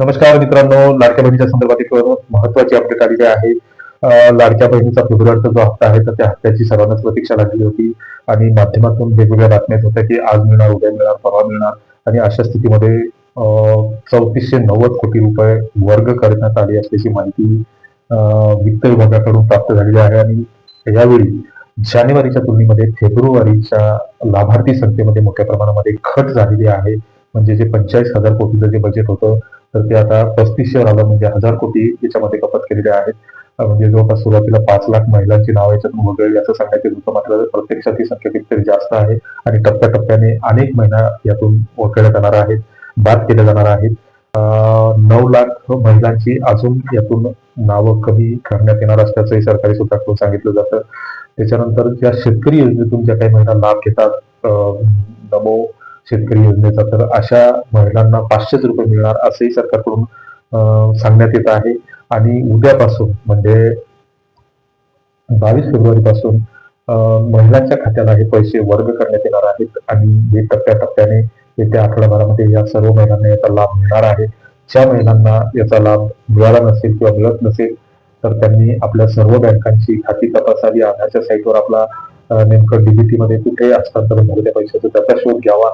नमस्कार मित्रांनो लाडक्या बहिणीच्या संदर्भात एक महत्वाची अपडेट आलेली आहे. लाडक्या बहिणीचा फेब्रुवारीचा जो हप्ता आहे तर त्या हप्त्याची सर्वांनाच प्रतीक्षा लागली होती आणि माध्यमातून वेगवेगळ्या बातम्या होत्या की आज मिळणार उद्या मिळणार परवा मिळणार आणि अशा स्थितीमध्ये चौतीसशे नव्वद कोटी रुपये वर्ग करण्यात आली असल्याची माहिती वित्त विभागाकडून प्राप्त झालेली आहे आणि यावेळी जानेवारीच्या तुलनेमध्ये फेब्रुवारीच्या लाभार्थी संख्येमध्ये मोठ्या प्रमाणामध्ये घट झालेली आहे. म्हणजे जे पंचेचाळीस हजार कोटीचं जे बजेट होतं तर ते आता पस्तीसशे आलं म्हणजे हजार कोटी याच्यामध्ये कपात केलेले आहेत म्हणजे जवळपास सुरुवातीला पाच लाख महिलांची नाव याच्यातून वगळली असं सांगण्यात येत होतं मात्र प्रत्यक्षात ही संख्या कितीतरी जास्त आहे आणि टप्प्याटप्प्याने अनेक महिला यातून वगळल्या जाणार आहेत बाद केल्या जाणार आहेत. नऊ लाख महिलांची अजून यातून नावं कमी करण्यात येणार असल्याचंही सरकारी सूत्राकडून सांगितलं जातं. त्याच्यानंतर ज्या शेतकरी योजनेतून ज्या काही महिला लाभ घेतात नमो शेतकरी योजनेचा तर अशा महिलांना पाचशेच रुपये मिळणार असंही सरकारकडून सांगण्यात येत आहे. आणि उद्यापासून म्हणजे बावीस फेब्रुवारी पासून महिलांच्या खात्याला हे पैसे वर्ग करण्यात येणार आहेत. आणि हे टप्प्याटप्प्याने येत्या आठवड्याभरामध्ये या सर्व महिलांना याचा लाभ मिळणार आहे. ज्या महिलांना याचा लाभ मिळाला नसेल किंवा मिळत नसेल तर त्यांनी आपल्या सर्व बँकांची खाती तपासावी. आधारच्या साईटवर आपला नेमकं डीबीटी मध्ये कुठे हस्तांतरण झालं त्या त्याचा शोध घ्यावा.